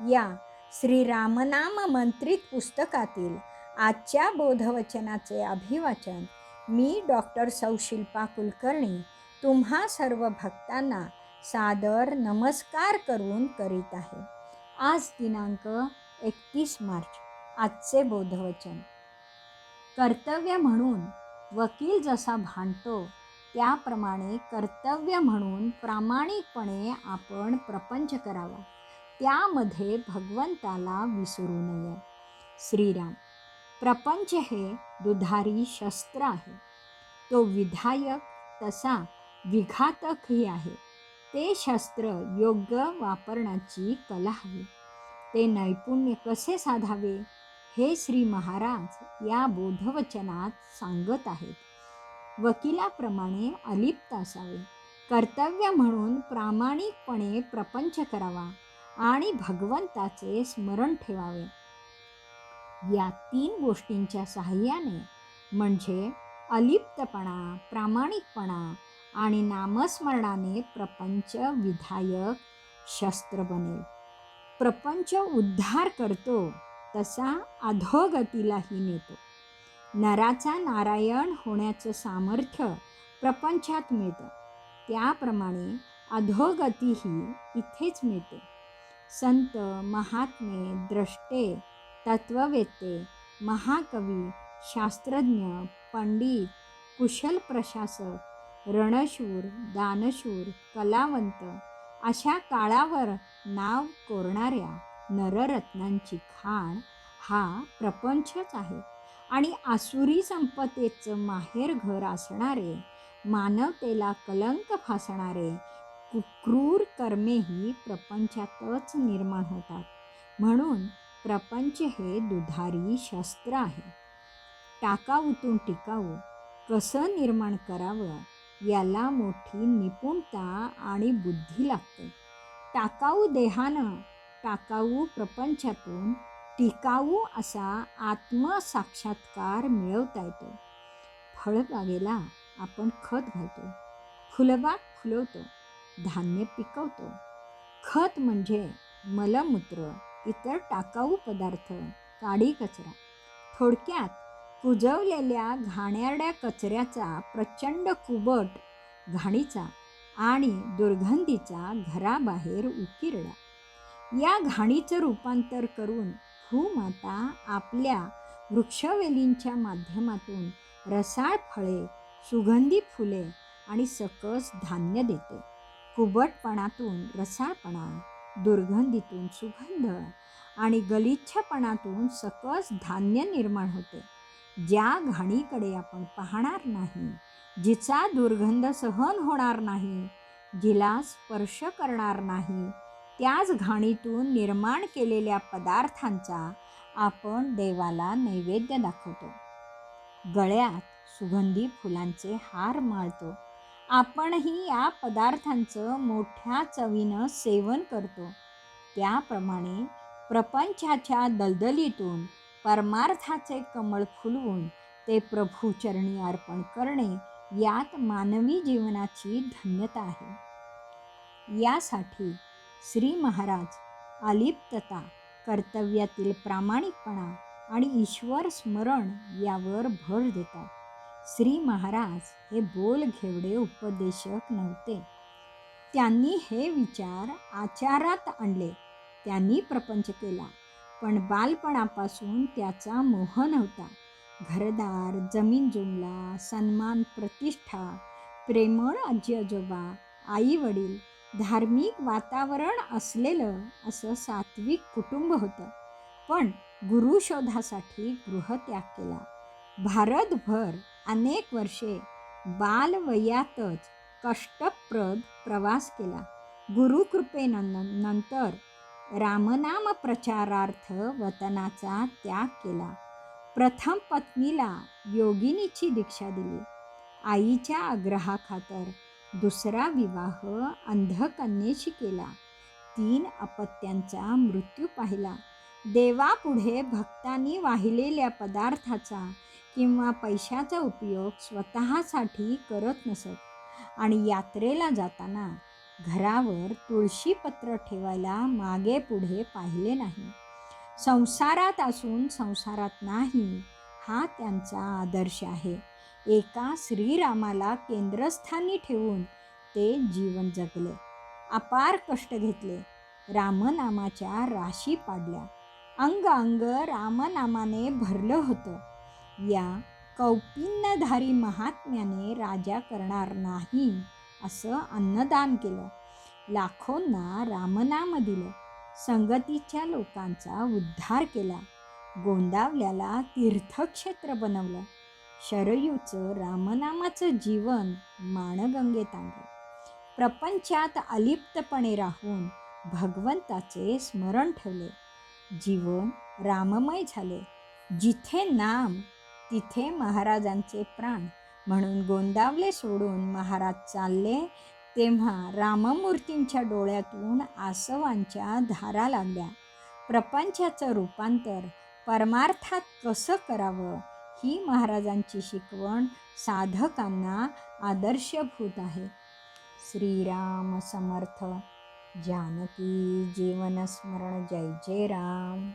या. श्री रामनाम मंत्रित पुस्तकातील आजच्या बोधवचनाचे अभिवाचन मी डॉक्टर सौशिल्पा कुलकर्णी तुम्हा सर्व भक्तांना सादर नमस्कार करून करीत आहे. आज दिनांक एकतीस मार्च आजचे बोधवचन. कर्तव्य म्हणून वकील जसा भांडतो त्याप्रमाणे कर्तव्य म्हणून प्रामाणिकपणे आपण प्रपंच करावा. त्यामध्ये भगवंताला विसरू नये. श्रीराम प्रपंच हे दुधारी शस्त्र आहे. तो विधायक तसा विघातकही आहे. ते शस्त्र योग्य वापरण्याची कला हवी. ते नैपुण्य कसे साधावे हे श्री महाराज या बोधवचनात सांगत आहेत. वकिलाप्रमाणे अलिप्त असावे. कर्तव्य म्हणून प्रामाणिकपणे प्रपंच करावा. आणि भगवंताचे स्मरण ठेवावे. या तीन गोष्टींच्या सहाय्याने म्हणजे अलिप्तपणा प्रामाणिकपणा आणि नामस्मरणाने प्रपंच विधायक शस्त्र बनेल. प्रपंच उद्धार करतो तसा अधोगतीलाही नेतो. नराचा नारायण होण्याचं सामर्थ्य प्रपंचात मिळतं. त्याप्रमाणे अधोगतीही इथेच मिळते. संत महात्मे द्रष्टे तत्ववेते महाकवी शास्त्रज्ञ पंडित कुशल प्रशासक रणशूर दानशूर कलावंत अशा काळावर नाव कोरणाऱ्या नररत्नांची खाण हा प्रपंचच आहे. आणि आसुरी संपत्तीचं माहेर घर असणारे मानवतेला कलंक फासणारे क्रूर कर्मेही प्रपंचातच निर्माण होतात. म्हणून प्रपंच हे दुधारी शस्त्र आहे. टाकाऊतून टिकाऊ कसं निर्माण करावं याला मोठी निपुणता आणि बुद्धी लागते. टाकाऊ देहानं टाकाऊ प्रपंचातून टिकाऊ असा आत्मसाक्षात्कार मिळवता येतो. फळबागेला आपण खत घालतो. फुलबाग फुलवतो. धान्य पिकवतो. खत म्हणजे मलमूत्र इतर टाकाऊ पदार्थ काडी कचरा. थोडक्यात कुजवलेल्या घाणेरड्या कचऱ्याचा प्रचंड कुबट घाणीचा आणि दुर्गंधीचा घराबाहेर उकिरडा. या घाणीचं रूपांतर करून भूमाता आपल्या वृक्षवेलींच्या माध्यमातून रसाळ फळे सुगंधी फुले आणि सकस धान्य देते. कुबटपणातून रसाळपणा दुर्गंधीतून सुगंध आणि गलिच्छपणातून सकस धान्य निर्माण होते. ज्या घाणीकडे आपण पाहणार नाही जिचा दुर्गंध सहन होणार नाही जिला स्पर्श करणार नाही त्याच घाणीतून निर्माण केलेल्या पदार्थांचा आपण देवाला नैवेद्य दाखवतो. गळ्यात सुगंधी फुलांचे हार माळतो. आपणही या पदार्थांचं मोठ्या चवीनं सेवन करतो. त्याप्रमाणे प्रपंचाच्या दलदलीतून परमार्थाचे कमळ फुलवून ते प्रभूचरणी अर्पण करणे यात मानवी जीवनाची धन्यता आहे. यासाठी श्री महाराज अलिप्तता कर्तव्यातील प्रामाणिकपणा आणि ईश्वर स्मरण यावर भर देतात. श्री महाराज हे बोल घेवडे उपदेशक नव्हते. त्यांनी हे विचार आचारात आणले. त्यांनी प्रपंच केला. पण बालपणापासून त्याचा मोह नव्हता. घरदार जमीन जुमला सन्मान प्रतिष्ठा प्रेमळ आजी आजोबा आई वडील धार्मिक वातावरण असलेलं असं सात्विक कुटुंब होतं. पण गुरुशोधासाठी गृहत्याग केला. भारतभर अनेक वर्षे बालवयातच कष्टप्रद प्रवास केला. गुरुकृपेनं नंतर रामनाम प्रचारार्थ वतनाचा त्याग केला. प्रथम पत्नीला योगिनीची दीक्षा दिली. आईच्या आग्रहाखातर दुसरा विवाह अंधकन्येशी केला. तीन अपत्यांचा मृत्यू पाहिला. देवापुढे भक्तांनी वाहिलेल्या पदार्थाचा किंवा पैशाचा उपयोग स्वतःसाठी करत नसत आणि यात्रेला जाताना घरावर तुळशीपत्र ठेवायला मागे पुढे पाहिले नाही. संसारात असून संसारात नाही हा त्यांचा आदर्श आहे. एका श्रीरामाला केंद्रस्थानी ठेवून ते जीवन जगले. अपार कष्ट घेतले. रामनामाच्या राशी पाडल्या. अंग अंग रामनामाने भरलं होतं. या कौपिन्यधारी महात्म्याने राजा करणार नाही असं अन्नदान केलं. लाखोंना रामनाम दिलं. संगतीच्या लोकांचा उद्धार केला. गोंदावल्याला तीर्थक्षेत्र बनवलं. शरयूचं रामनामाचं जीवन माणगंगेत आणलं प्रपंचात अलिप्तपणे राहून भगवंताचे स्मरण ठेवले. जीवन राममय झाले. जिथे नाम तिथे महाराजांचे प्राण. म्हणून गोंदावले सोडून महाराज चालले. तेव्हा राममूर्तींच्या डोळ्यातून आसवांच्या धारा लागल्या. प्रपंचाचं रूपांतर परमार्थात कसं करावं ही महाराजांची शिकवण साधकांना आदर्शभूत आहे. श्रीराम समर्थ. जानकी जीवनस्मरण जय जय राम.